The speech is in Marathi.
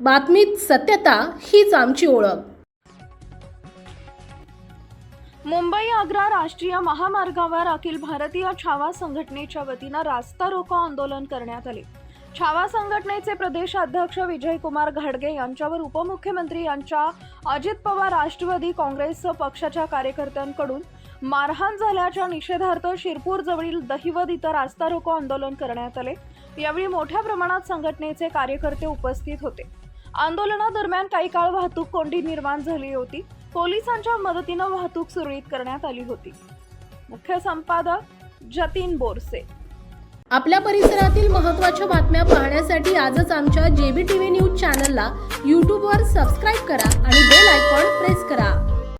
बातमीत सत्यता हीच आमची ओळख. मुंबई आग्रा राष्ट्रीय महामार्गावर अखिल भारतीय छावा संघटनेच्या वतीनं रास्ता रोको आंदोलन करण्यात आले. छावा संघटनेचे प्रदेश अध्यक्ष विजयकुमार घाडगे यांच्यावर उपमुख्यमंत्री यांच्या अजित पवार राष्ट्रवादी काँग्रेस पक्षाच्या कार्यकर्त्यांकडून मारहाण झाल्याच्या निषेधार्थ शिरपूर जवळील दहिवद इथं रास्ता रोको आंदोलन करण्यात आले. यावेळी मोठ्या प्रमाणात संघटनेचे कार्यकर्ते उपस्थित होते. आंदोलनादरम्यान काही काळ वाहतूक कोंडी निर्माण झाली होती. पोलिसांच्या मदतीनं वाहतूक सुरळीत करण्यात आली होती. मुख्य संपादक जतीन बोरसे. आपल्या परिसरातील महत्त्वाच्या बातम्या पाहण्यासाठी आजच आमच्या जेबी टीव्ही न्यूज चॅनलला यूट्यूबवर सबस्क्राईब करा आणि बेल